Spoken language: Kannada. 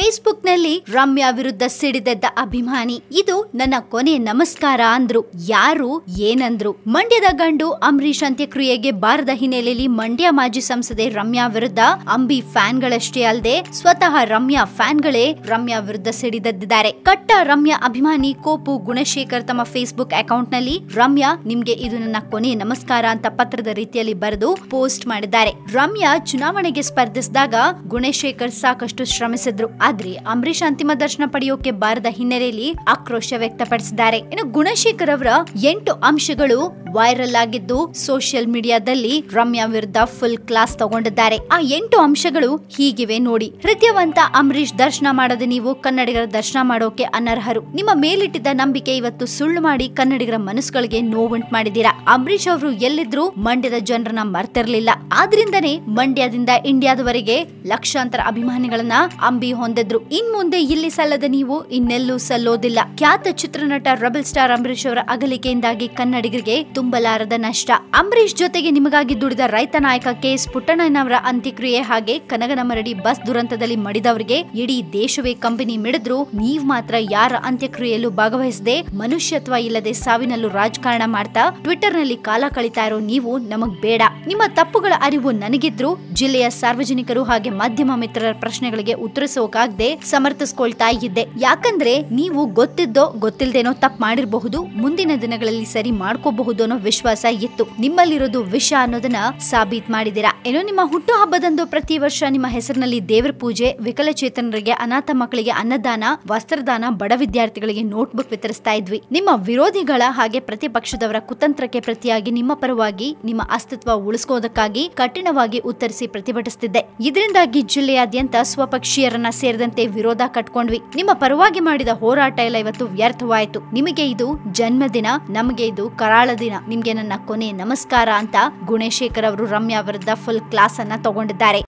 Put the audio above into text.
ಫೇಸ್ಬುಕ್ನಲ್ಲಿ ರಮ್ಯಾ ವಿರುದ್ಧ ಸಿಡಿದೆದ್ದ ಅಭಿಮಾನಿ. ಇದು ನನ್ನ ಕೊನೆ ನಮಸ್ಕಾರ ಅಂದ್ರು. ಯಾರು? ಏನಂದ್ರು? ಮಂಡ್ಯದ ಗಂಡು ಅಂಬರೀಶ್ ಅಂತ್ಯಕ್ರಿಯೆಗೆ ಬಾರದ ಹಿನ್ನೆಲೆಯಲ್ಲಿ ಮಂಡ್ಯ ಮಾಜಿ ಸಂಸದೆ ರಮ್ಯಾ ವಿರುದ್ಧ ಅಂಬಿ ಫ್ಯಾನ್ ಗಳಷ್ಟೇ ಅಲ್ಲದೆ ಸ್ವತಃ ರಮ್ಯಾ ಫ್ಯಾನ್ ಗಳೇ ರಮ್ಯಾ ವಿರುದ್ಧ ಸಿಡಿದೆದ್ದಿದ್ದಾರೆ. ಕಟ್ಟ ರಮ್ಯಾ ಅಭಿಮಾನಿ ಕೋಪು ಗುಣಶೇಖರ್ ತಮ್ಮ ಫೇಸ್ಬುಕ್ ಅಕೌಂಟ್ನಲ್ಲಿ ರಮ್ಯಾ, ನಿಮ್ಗೆ ಇದು ನನ್ನ ಕೊನೆ ನಮಸ್ಕಾರ ಅಂತ ಪತ್ರದ ರೀತಿಯಲ್ಲಿ ಬರೆದು ಪೋಸ್ಟ್ ಮಾಡಿದ್ದಾರೆ. ರಮ್ಯಾ ಚುನಾವಣೆಗೆ ಸ್ಪರ್ಧಿಸಿದಾಗ ಗುಣಶೇಖರ್ ಸಾಕಷ್ಟು ಶ್ರಮಿಸಿದ್ರು. ಆದ್ರೆ ಅಂಬರೀಶ್ ಅಂತಿಮ ದರ್ಶನ ಪಡೆಯೋಕೆ ಬಾರದ ಹಿನ್ನೆಲೆಯಲ್ಲಿ ಆಕ್ರೋಶ ವ್ಯಕ್ತಪಡಿಸಿದ್ದಾರೆ. ಇನ್ನು ಗುಣಶೇಖರ್ ಅವರ ಎಂಟು ಅಂಶಗಳು ವೈರಲ್ ಆಗಿದ್ದು ಸೋಷಿಯಲ್ ಮೀಡಿಯಾದಲ್ಲಿ ರಮ್ಯಾ ವಿರುದ್ಧ ಫುಲ್ ಕ್ಲಾಸ್ ತಗೊಂಡಿದ್ದಾರೆ. ಆ ಎಂಟು ಅಂಶಗಳು ಹೀಗಿವೆ ನೋಡಿ. ಹೃದಯವಂತ ಅಂಬರೀಶ್ ದರ್ಶನ ಮಾಡದೆ ನೀವು ಕನ್ನಡಿಗರ ದರ್ಶನ ಮಾಡೋಕೆ ಅನರ್ಹರು. ನಿಮ್ಮ ಮೇಲಿಟ್ಟಿದ್ದ ನಂಬಿಕೆ ಇವತ್ತು ಸುಳ್ಳು ಮಾಡಿ ಕನ್ನಡಿಗರ ಮನಸ್ಸುಗಳಿಗೆ ನೋವುಂಟು ಮಾಡಿದ್ದೀರಾ? ಅಂಬರೀಶ್ ಅವರು ಎಲ್ಲಿದ್ರು ಮಂಡ್ಯದ ಜನರನ್ನ ಮರ್ತಿರ್ಲಿಲ್ಲ. ಆದ್ರಿಂದನೇ ಮಂಡ್ಯದಿಂದ ಇಂಡಿಯಾದವರೆಗೆ ಲಕ್ಷಾಂತರ ಅಭಿಮಾನಿಗಳನ್ನ ಅಂಬಿ ಹೊಂದಿದ್ರು. ಇನ್ ಮುಂದೆ ಇಲ್ಲಿ ಸಲ್ಲದ ನೀವು ಇನ್ನೆಲ್ಲೂ ಸಲ್ಲೋದಿಲ್ಲ. ಖ್ಯಾತ ಚಿತ್ರನಟ ರಬಲ್ ಸ್ಟಾರ್ ಅಂಬರೀಶ್ ಅವರ ಅಗಲಿಕೆಯಿಂದಾಗಿ ಕನ್ನಡಿಗರಿಗೆ ತುಂಬಲಾರದ ನಷ್ಟ. ಅಂಬರೀಶ್ ಜೊತೆಗೆ ನಿಮಗಾಗಿ ದುಡಿದ ರೈತ ನಾಯಕ ಕೆ ಎಸ್ ಪುಟ್ಟಣ್ಣನವರ ಅಂತ್ಯಕ್ರಿಯೆ ಹಾಗೆ ಕನಗನಮರಡಿ ಬಸ್ ದುರಂತದಲ್ಲಿ ಮಡಿದವರಿಗೆ ಇಡೀ ದೇಶವೇ ಕಂಪನಿ ಮಿಡಿದ್ರು. ನೀವ್ ಮಾತ್ರ ಯಾರ ಅಂತ್ಯಕ್ರಿಯೆಯಲ್ಲೂ ಭಾಗವಹಿಸದೆ ಮನುಷ್ಯತ್ವ ಇಲ್ಲದೆ ಸಾವಿನಲ್ಲೂ ರಾಜಕಾರಣ ಮಾಡ್ತಾ ಟ್ವಿಟರ್ನಲ್ಲಿ ಕಾಲ ಕಳಿತಾ ಇರೋ ನೀವು ನಮಗ್ ಬೇಡ. ನಿಮ್ಮ ತಪ್ಪುಗಳ ಅರಿವು ನನಗಿದ್ರು. ಜಿಲ್ಲೆಯ ಸಾರ್ವಜನಿಕರು ಹಾಗೆ ಮಾಧ್ಯಮ ಮಿತ್ರರ ಪ್ರಶ್ನೆಗಳಿಗೆ ಉತ್ತರಿಸೋಕಾಗದೆ ಸಮರ್ಥಿಸ್ಕೊಳ್ತಾ ಇದ್ದೆ. ಯಾಕಂದ್ರೆ ನೀವು ಗೊತ್ತಿದ್ದೋ ಗೊತ್ತಿಲ್ದೇನೋ ತಪ್ಪು ಮಾಡಿರಬಹುದು, ಮುಂದಿನ ದಿನಗಳಲ್ಲಿ ಸರಿ ಮಾಡ್ಕೋಬಹುದು ಅನ್ನೋ ವಿಶ್ವಾಸ ಇತ್ತು. ನಿಮ್ಮಲ್ಲಿರೋದು ವಿಷ ಅನ್ನೋದನ್ನ ಸಾಬೀತ್ ಮಾಡಿದಿರಾ ಏನೋ ನಿಮ್ಮ ಹುಟ್ಟು ಹಬ್ಬದಂದು ಪ್ರತಿ ವರ್ಷ ನಿಮ್ಮ ಹೆಸರಿನಲ್ಲಿ ದೇವರ ಪೂಜೆ, ವಿಕಲಚೇತನರಿಗೆ, ಅನಾಥ ಮಕ್ಕಳಿಗೆ ಅನ್ನದಾನ, ವಸ್ತ್ರದಾನ, ಬಡ ವಿದ್ಯಾರ್ಥಿಗಳಿಗೆ ನೋಟ್ಬುಕ್ ವಿತರಿಸ್ತಾ ಇದ್ವಿ. ನಿಮ್ಮ ವಿರೋಧಿಗಳ ಹಾಗೆ ಪ್ರತಿಪಕ್ಷದವರ ಕುತಂತ್ರಕ್ಕೆ ಪ್ರತಿಯಾಗಿ ನಿಮ್ಮ ಪರವಾಗಿ ನಿಮ್ಮ ಅಸ್ತಿತ್ವ ಉಳಿಸ್ಕೋದಕ್ಕಾಗಿ ಕಠಿಣವಾಗಿ ಉತ್ತರಿಸಿ ಪ್ರತಿಭಟಿಸುತ್ತಿದ್ದೆ ಇದರಿಂದಾಗಿ ಜಿಲ್ಲೆಯಾದ್ಯಂತ ಸ್ವಪಕ್ಷೀಯರನ್ನ ಸೇರಿದಂತೆ ವಿರೋಧ ಕಟ್ಕೊಂಡ್ವಿ. ನಿಮ್ಮ ಪರವಾಗಿ ಮಾಡಿದ ಹೋರಾಟ ಎಲ್ಲ ಇವತ್ತು ವ್ಯರ್ಥವಾಯಿತು. ನಿಮಗೆ ಇದು ಜನ್ಮದಿನ, ನಮಗೆ ಇದು ಕರಾಳ ದಿನ. ನಿಮ್ಗೆ ನನ್ನ ಕೊನೆ ನಮಸ್ಕಾರ ಅಂತ ಗುಣಶೇಖರ್ ಅವರು ರಮ್ಯಾ ವಿರುದ್ಧ ಫುಲ್ ಕ್ಲಾಸ್ ಅನ್ನ ತಗೊಂಡಿದ್ದಾರೆ.